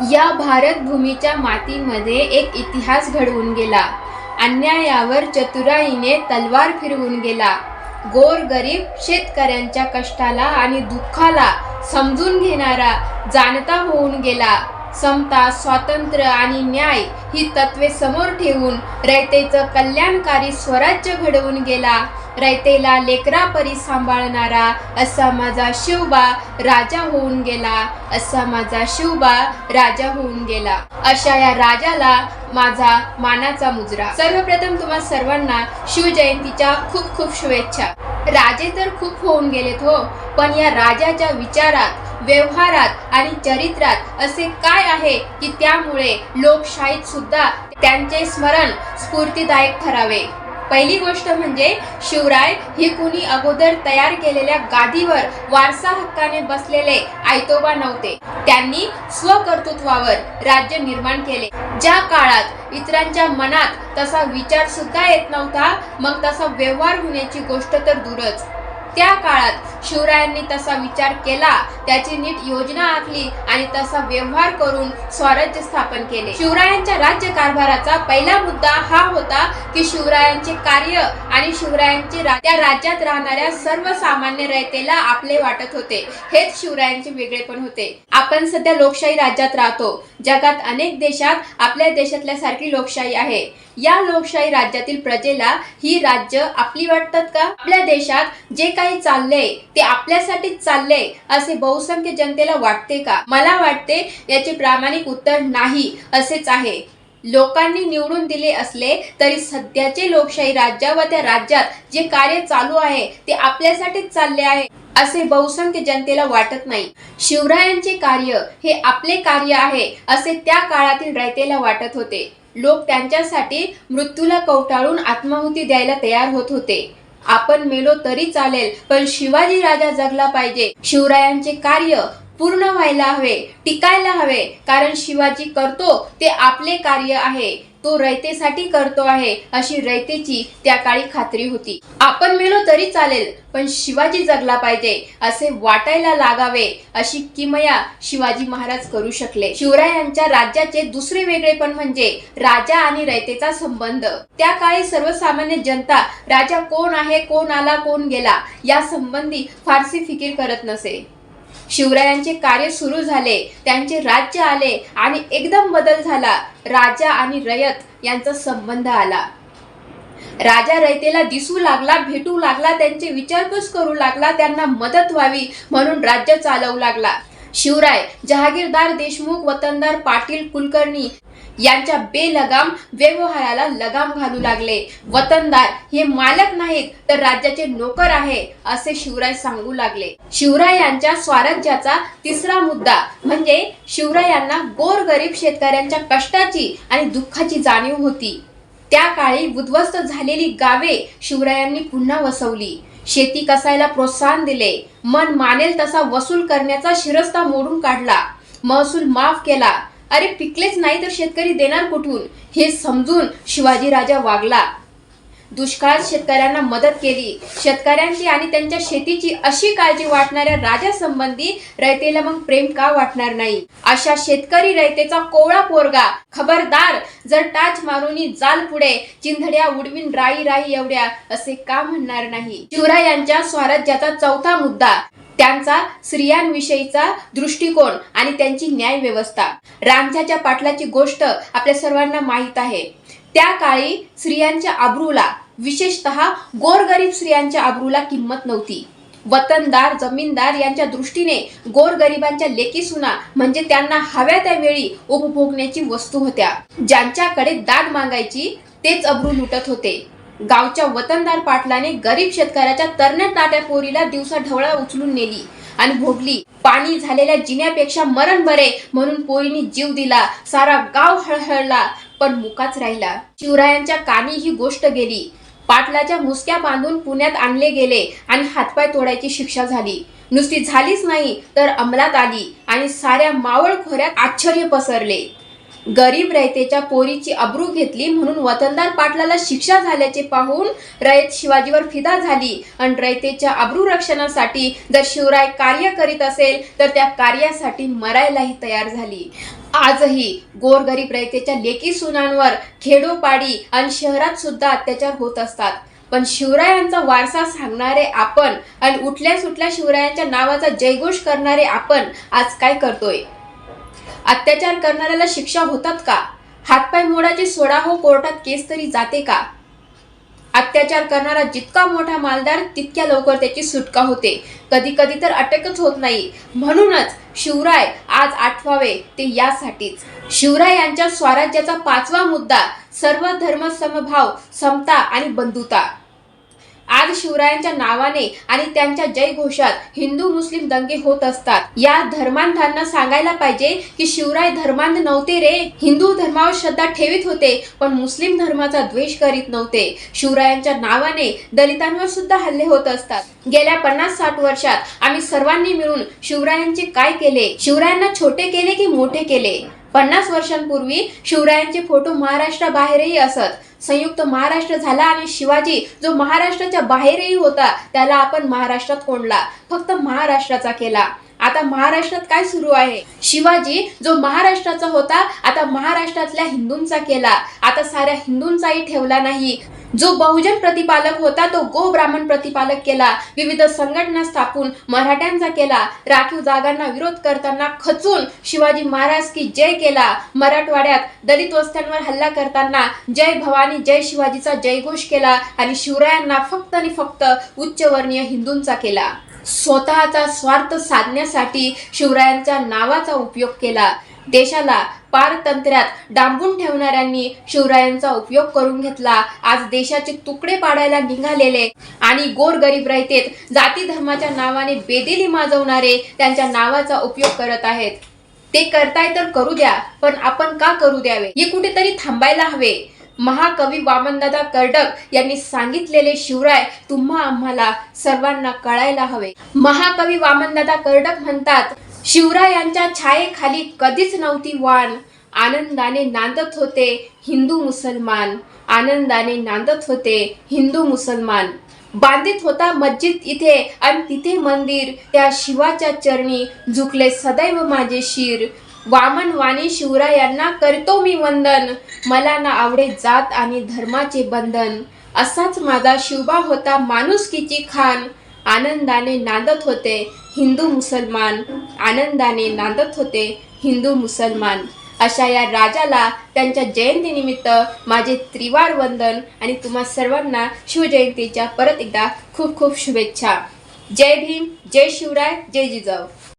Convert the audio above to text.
या भारत भूमीच्या मातीमध्ये एक इतिहास घडवून गेला. अन्यायावर चतुराईने तलवार फिरवून गेला. गोर गरीब शेतकऱ्यांच्या कष्टाला आणि दुःखाला समजून घेणारा जाणता होऊन गेला. समता स्वातंत्र्य आणि न्याय ही तत्वे समोर ठेवून रयतेचं कल्याणकारी स्वराज्य घडवून गेला. रयतेला लेकरापरी सांभाळणारा असा माझा शिवबा राजा होऊन गेला. असा माझा शिवबा राजा होऊन गेला. अशा या राजाला माझा मानाचा मुजरा. सर्वप्रथम तुम्हा सर्वांना शिवजयंतीच्या खूप खूप शुभेच्छा. राजे तर खूप होऊन गेलेत हो पण या राजाच्या विचारात व्यवहारात आणि चरित्रात असे काय आहे की त्यामुळे लोकशाहीत सुद्धा त्यांचे स्मरण स्फूर्तीदायक ठरावे? पहिली गोष्ट म्हणजे शिवराय ही कुणी अगोदर तयार केलेल्या गादीवर वारसा हक्काने बसलेले आयतोबा नव्हते. त्यांनी स्वकर्तृत्वावर राज्य निर्माण केले. ज्या काळात इतरांच्या मनात तसा विचार सुद्धा येत नव्हता मग तसा व्यवहार होण्याची गोष्ट तर दूरच. त्या काळात शिवरायांनी तसा विचार केला त्याची नीट योजना आखली आणि तसा व्यवहार करून स्वराज्य स्थापन केले. शिवरायांच्या राज्य कारभाराचा पहिला मुद्दा हा होता की शिवरायांचे कार्य आणि शिवरायांचे रा- त्या राज्यात राहणाऱ्या सर्वसामान्य रयतेला आपले वाटत होते. हेच शिवरायांचे वेगळेपण होते. आपण सध्या लोकशाही राज्यात राहतो. जगात अनेक देशात आपल्या देशातल्या सारखी लोकशाही आहे. या लोकशाही राज्यातील प्रजेला ही राज्य आपली वाटतात का? आपल्या देशात जे काही चाललंय ते आपल्यासाठीच चाललंय असे बहुसंख्य जनतेला वाटते का? मला वाटते याचे प्रामाणिक उत्तर नाही असेच आहे. लोकांनी निवडून दिले असले तरी सध्याचे लोकशाही राज्या व त्या राज्यात जे कार्य चालू आहे ते आपल्यासाठीच चालले आहे असे बहुसंख्य जनतेला वाटत नाही. शिवरायांचे कार्य हे आपले कार्य आहे असे त्या काळातील रयतेला वाटत होते. लोक त्यांच्यासाठी मृत्यूला कवटाळून आत्माहुती द्यायला तयार होत होते. आपण मेलो तरी चालेल पण शिवाजी राजा जगला पाहिजे. शिवरायांचे कार्य पूर्ण व्हायला हवे टिकायला हवे कारण शिवाजी करतो ते आपले कार्य आहे. तो रयतेसाठी करतो आहे अशी रयतेची त्या काळी खात्री होती. आपण मेलो तरी चालेल पण शिवाजी जगला पाहिजे असे वाटायला लागावे अशी किमया शिवाजी महाराज करू शकले. शिवरायांच्या राज्याचे दुसरे वेगळेपण म्हणजे राजा आणि रयतेचा संबंध. त्या काळी सर्वसामान्य जनता राजा कोण आहे कोण आला कोण गेला या संबंधी फारसी फिकीर करत नसे. शिवरायांचे कार्य सुरू झाले त्यांचे राज्य आले आणि एकदम बदल झाला. राजा आणि रयत यांचा संबंध आला. राजा रयतेला दिसू लागला भेटू लागला त्यांचे विचारपूस करू लागला त्यांना मदत व्हावी म्हणून राज्य चालवू लागला. शिवराय जहागीरदार देशमुख वतनदार पाटील कुलकर्णी यांच्या बेलगाम व्यवहाराला लगाम घालू लागले. वतनदार हे मालक नाहीत तर राज्याचे नोकर आहे असे शिवराय सांगू लागले. शिवराय यांच्या स्वराज्याचा तिसरा मुद्दा म्हणजे शिवरायांना गोरगरीब शेतकऱ्यांच्या कष्टाची आणि दुःखाची जाणीव होती. त्या काळी उद्ध्वस्त झालेली गावे शिवरायांनी पुन्हा वसवली. शेती कसायला प्रोत्साहन दिले. मन मानेल तसा वसूल करण्याचा शिरस्ता मोडून काढला. महसूल माफ केला. अरे पिकलेच नाही तर शेतकरी देणार कुठून? हे समजून शिवाजी राजा वागला. दुष्काळात शेतकऱ्यांना मदत केली. शेतकऱ्यांची आणि त्यांच्या शेतीची अशी काळजी वाटणाऱ्या राजासंबंधी रयतेला मग प्रेम का वाटणार नाही? अशा शेतकरी रयतेचा कोवळा पोरगा खबरदार जर टाच मारूनी जाल पुढे चिंधड्या उडवीन राई राई एवढ्या असे का म्हणणार नाही? शिवरायांच्या स्वराज्याचा चौथा मुद्दा त्यांचा स्त्रियांविषयीचा दृष्टिकोन आणि त्यांची न्याय व्यवस्था रांझ्याच्या पाटलाची गोष्ट आपल्या सर्वांना माहीत आहे. त्या काळी स्त्रियांच्या आबरूला विशेषतः गोरगरीब स्त्रियांच्या आबरूला किंमत नव्हती. वतनदार जमीनदार यांच्या दृष्टीने गोरगरिबांच्या लेखी सुना म्हणजे त्यांना हव्या त्या वेळी उपभोगण्याची वस्तू होत्या. ज्यांच्याकडे दाद मागायची तेच अब्रू लुटत होते. गावच्या वतनदार पाटलाने गरीब शेतकऱ्याच्या तरण्या ताट्या पोरीला दिवसा ढवळा उचलून नेली आणि भोगली. पाणी झालेल्या जिन्यापेक्षा मरण बरे म्हणून पोरीने जीव दिला सारा गाव हळहळला पण मुकाच राहिला. शिवरायांच्या कानी ही गोष्ट गेली. पाटलाच्या मुसक्या बांधून पुण्यात आणले गेले आणि हातपाय तोडायची शिक्षा झाली. नुसती झालीच नाही तर अंमलात आली आणि साऱ्या मावळ खोऱ्यात आश्चर्य पसरले. गरीब रयतेच्या पोरीची अब्रू घेतली म्हणून वतनदार पाटलाला शिक्षा झाल्याचे पाहून रयत शिवाजीवर फिदा झाली. आणि रयतेच्या अब्रू रक्षणासाठी जर शिवराय कार्य करीत असेल तर त्या कार्यासाठी मरायलाही तयार झाली. आजही गोरगरीब रयतेच्या लेकी सुनांवर खेडोपाडी आणि शहरात सुद्धा अत्याचार होत असतात. पण शिवरायांचा वारसा सांगणारे आपण आणि उठल्या सुटल्या शिवरायांच्या नावाचा जयघोष करणारे आपण आज काय करतोय? अत्याचार करणाऱ्याला शिक्षा होतात का? हातपाय मोडाची सोडा हो कोर्टात केस तरी जाते का? अत्याचार करणारा जितका मोठा मालदार तितक्या लवकर त्याची सुटका होते. कधी कधी तर अटकच होत नाही. म्हणूनच शिवराय आज आठवावे ते यासाठीच. शिवराय यांच्या स्वराज्याचा पाचवा मुद्दा सर्व धर्म समभाव समता आणि बंधुता. आज शिवरायांच्या नावाने आणि त्यांच्या जयघोषात हिंदू मुस्लिम दंगे होत असतात. या धर्मांधांना सांगायला पाहिजे की शिवराय धर्मांध नव्हते रे. हिंदू धर्मावर श्रद्धा ठेवीत होते पण मुस्लिम धर्माचा द्वेष करीत नव्हते. शिवरायांच्या नावाने दलितांवर सुद्धा हल्ले होत असतात. गेल्या पन्नास साठ वर्षात आम्ही सर्वांनी मिळून शिवरायांचे काय केले? शिवरायांना छोटे केले की मोठे केले? पन्नास वर्षांपूर्वी शिवरायांचे फोटो महाराष्ट्राबाहेरही असत. संयुक्त महाराष्ट्र झाला आणि शिवाजी जो महाराष्ट्राच्या बाहेरही होता त्याला आपण महाराष्ट्रात कोंडला. फक्त महाराष्ट्राचा केला. आता महाराष्ट्रात काय सुरू आहे? शिवाजी जो महाराष्ट्राचा होता आता महाराष्ट्रातल्या हिंदूंचा केला. आता साऱ्या हिंदूंचाही ठेवला नाही. जो बहुजन प्रतिपालक होता तो गो ब्राह्मण प्रतिपालक केला. विविध संघटना स्थापून मराठ्यांचा केला. राखीव जागांना विरोध करताना खचून शिवाजी महाराज की जय केला. मराठवाड्यात दलित वस्त्यांवर हल्ला करताना जय भवानी जय शिवाजीचा जयघोष केला आणि शिवरायांना फक्त आणि फक्त उच्चवर्णीय हिंदूंचा केला. स्वतःचा स्वार्थ साधण्यासाठी शिवरायांच्या नावाचा उपयोग केला. देशाला पारतंत्र्यात डांबून ठेवणाऱ्यांनी शिवरायांचा उपयोग करून घेतला. आज देशाचे तुकडे पाडायला निघालेले आणि गोरगरीब रयतेत जाती धर्माच्या नावाने बेदिली माजवणारे त्यांच्या नावाचा उपयोग करत आहेत. ते करताय तर करू द्या पण आपण का करू द्यावे? हे कुठेतरी थांबायला हवे. महाकवी वामनदादा कर्डक यांनी सांगितलेले शिवराय तुम्हा आम्हाला सर्वांना कळायला हवे. महाकवी वामनदादा कर्डक म्हणतात शिवरायांच्या छायेखाली कधीच नव्हती वाण. आनंदाने नांदत होते हिंदू मुसलमान. आनंदाने नांदत होते हिंदू मुसलमान. बांधित होता मस्जिद इथे आणि तिथे मंदिर. त्या शिवाच्या चरणी झुकले सदैव माझे शिर. वामन वाणी शिवरायांना करतो मी वंदन. मला ना आवडे जात आणि धर्माचे बंधन. असाच माझा शिवबा होता माणुसकीची खान. आनंदाने नांदत होते हिंदू मुसलमान. आनंदाने नांदत होते हिंदू मुसलमान. अशा या राजाला त्यांच्या जयंतीनिमित्त माझे त्रिवार वंदन आणि तुम्हा सर्वांना शिवजयंतीच्या परत एकदा खूप खूप शुभेच्छा. जय भीम जय शिवराय जय जिजाऊ.